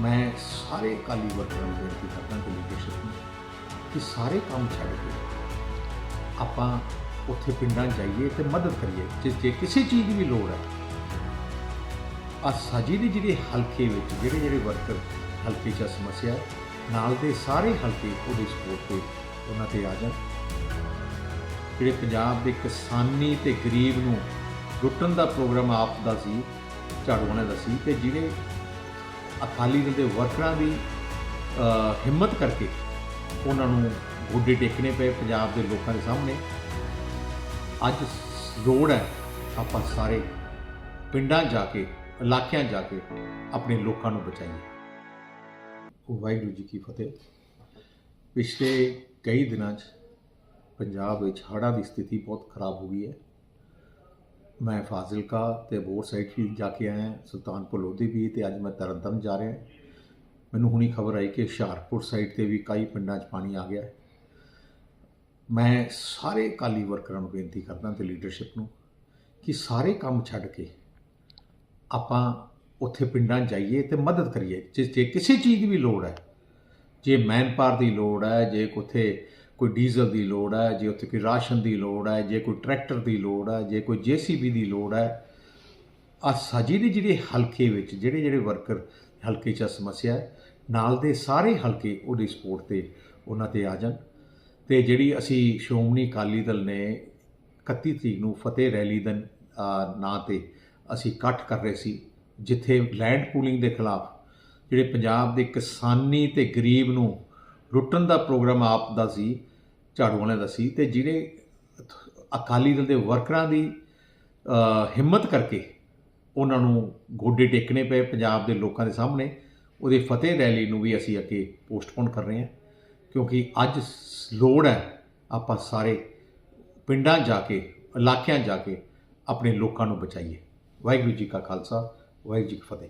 ਮੈਂ ਸਾਰੇ ਅਕਾਲੀ ਵਰਕਰਾਂ ਨੂੰ ਬੇਨਤੀ ਕਰਦਾ ਕਿ ਲੀਡਰਸ਼ਿਪ ਨੂੰ ਕਿ ਸਾਰੇ ਕੰਮ ਛੱਡ ਕੇ ਆਪਾਂ ਉੱਥੇ ਪਿੰਡਾਂ 'ਚ ਜਾਈਏ ਤੇ ਮਦਦ ਕਰੀਏ। ਜੇ ਜੇ ਕਿਸੇ ਚੀਜ਼ ਦੀ ਵੀ ਲੋੜ ਹੈ ਆ ਸਾਜੀ ਦੇ ਜਿਹੜੇ ਹਲਕੇ ਵਿੱਚ ਜਿਹੜੇ ਜਿਹੜੇ ਵਰਕਰ ਹਲਕੇ 'ਚ ਸਮੱਸਿਆ, ਨਾਲ ਦੇ ਸਾਰੇ ਹਲਕੇ ਉਹਦੇ ਸਪੋਰਟ ਤੇ ਉਹਨਾਂ ਤੇ ਆ ਜਾਣ। ਜਿਹੜੇ ਪੰਜਾਬ ਦੇ ਕਿਸਾਨੀ ਤੇ ਗਰੀਬ ਨੂੰ ਲੁੱਟਣ ਦਾ ਪ੍ਰੋਗਰਾਮ ਆਪ ਦਾ ਸੀ, ਝਾੜੂ ਵਾਲਿਆਂ ਦਾ ਸੀ ਤੇ ਜਿਹੜੇ ਅਕਾਲੀ ਦਲ ਦੇ ਵਰਕਰਾਂ ਦੀ ਹਿੰਮਤ ਕਰਕੇ ਉਹਨਾਂ ਨੂੰ ਗੋਡੇ ਟੇਕਣੇ ਪਏ ਪੰਜਾਬ ਦੇ ਲੋਕਾਂ ਦੇ ਸਾਹਮਣੇ। ਅੱਜ ਲੋੜ ਹੈ, ਆਪਾਂ ਸਾਰੇ ਪਿੰਡਾਂ ਜਾ ਕੇ, ਇਲਾਕਿਆਂ ਜਾ ਕੇ ਆਪਣੇ ਲੋਕਾਂ ਨੂੰ ਬਚਾਈਏ। ਵਾਹਿਗੁਰੂ ਜੀ ਕੀ ਫਤਿਹ। ਪਿਛਲੇ ਕਈ ਦਿਨਾਂ 'ਚ ਪੰਜਾਬ ਵਿੱਚ ਹੜ੍ਹਾਂ ਦੀ ਸਥਿਤੀ ਬਹੁਤ ਖਰਾਬ ਹੋ ਗਈ ਹੈ। ਮੈਂ ਫਾਜ਼ਿਲਕਾ ਤੇ ਬੋਰ ਸਾਈਡ ਵੀ ਜਾ ਕੇ ਆਇਆ, ਸੁਲਤਾਨਪੁਰ ਲੋਧੀ ਵੀ, ਤੇ ਅੱਜ ਮੈਂ ਤਰਨਤਾਰਨ ਜਾ ਰਿਹਾ। ਮੈਨੂੰ ਹੁਣੀ ਖਬਰ ਆਈ ਕਿ ਹੁਸ਼ਿਆਰਪੁਰ ਸਾਈਡ ਤੇ ਵੀ ਕਈ ਪਿੰਡਾਂ 'ਚ ਪਾਣੀ ਆ ਗਿਆ। ਮੈਂ ਸਾਰੇ ਅਕਾਲੀ ਵਰਕਰਾਂ ਨੂੰ ਬੇਨਤੀ ਕਰਦਾ ਤੇ ਲੀਡਰਸ਼ਿਪ ਨੂੰ ਕਿ ਸਾਰੇ ਕੰਮ ਛੱਡ ਕੇ ਆਪਾਂ ਉੱਥੇ ਪਿੰਡਾਂ 'ਚ ਜਾਈਏ ਤੇ ਮਦਦ ਕਰੀਏ। ਜੇ ਜੇ ਕਿਸੇ ਚੀਜ਼ ਦੀ ਵੀ ਲੋੜ ਹੈ, ਜੇ ਮੈਨਪਾਵਰ ਦੀ ਲੋੜ ਹੈ, ਜੇ ਉੱਥੇ ਕੋਈ ਡੀਜ਼ਲ ਦੀ ਲੋੜ ਹੈ, ਜੇ ਉੱਥੇ ਕੋਈ ਰਾਸ਼ਨ ਦੀ ਲੋੜ ਹੈ, ਜੇ ਕੋਈ ਟਰੈਕਟਰ ਦੀ ਲੋੜ ਹੈ, ਜੇ ਕੋਈ ਜੀਸੀਬੀ ਦੀ ਲੋੜ ਹੈ ਆ ਸਾਜੀ ਦੇ ਜਿਹੜੇ ਹਲਕੇ ਵਿੱਚ, ਜਿਹੜੇ ਜਿਹੜੇ ਵਰਕਰ ਹਲਕੇ 'ਚ ਸਮੱਸਿਆ ਹੈ, ਨਾਲ ਦੇ ਸਾਰੇ ਹਲਕੇ ਉਹਦੀ ਸਪੋਰਟ ਤੇ ਉਹਨਾਂ ਤੇ ਆ ਜਾਣ। ਤੇ ਜਿਹੜੀ ਅਸੀਂ ਸ਼੍ਰੋਮਣੀ ਅਕਾਲੀ ਦਲ ਨੇ 31 ਤਰੀਕ ਨੂੰ ਫਤਿਹ ਰੈਲੀ ਦਾ ਨਾਂ ਤੇ ਅਸੀਂ ਇਕੱਠ ਕਰ ਰਹੇ ਸੀ, ਜਿੱਥੇ ਲੈਂਡ ਪੂਲਿੰਗ ਦੇ ਖਿਲਾਫ ਜਿਹੜੇ ਪੰਜਾਬ ਦੇ ਕਿਸਾਨੀ ਤੇ ਗਰੀਬ ਨੂੰ ਲੁੱਟਣ ਦਾ ਪ੍ਰੋਗਰਾਮ ਆਪ ਦਾ ਸੀ, ਝਾੜੂ ਵਾਲਿਆਂ ਦਾ ਸੀ, ਤੇ ਜਿਹੜੇ ਅਕਾਲੀ ਦਲ ਦੇ ਵਰਕਰਾਂ ਦੀ ਹਿੰਮਤ ਕਰਕੇ ਉਹਨਾਂ ਨੂੰ ਗੋਡੇ ਟੇਕਣੇ ਪਏ ਪੰਜਾਬ ਦੇ ਲੋਕਾਂ ਦੇ ਸਾਹਮਣੇ, ਉਹਦੀ ਫਤਿਹ ਰੈਲੀ ਨੂੰ ਵੀ ਅਸੀਂ ਅੱਗੇ ਪੋਸਟਪੋਨ ਕਰ ਰਹੇ ਹਾਂ, ਕਿਉਂਕਿ ਅੱਜ ਲੋੜ ਹੈ ਆਪਾਂ ਸਾਰੇ ਪਿੰਡਾਂ ਜਾ ਕੇ, ਇਲਾਕਿਆਂ ਜਾ ਕੇ ਆਪਣੇ ਲੋਕਾਂ ਨੂੰ ਬਚਾਈਏ। ਵਾਹਿਗੁਰੂ ਜੀ ਕਾ ਖਾਲਸਾ, ਵਾਹਿਗੁਰੂ ਜੀ ਕੀ ਫਤਿਹ।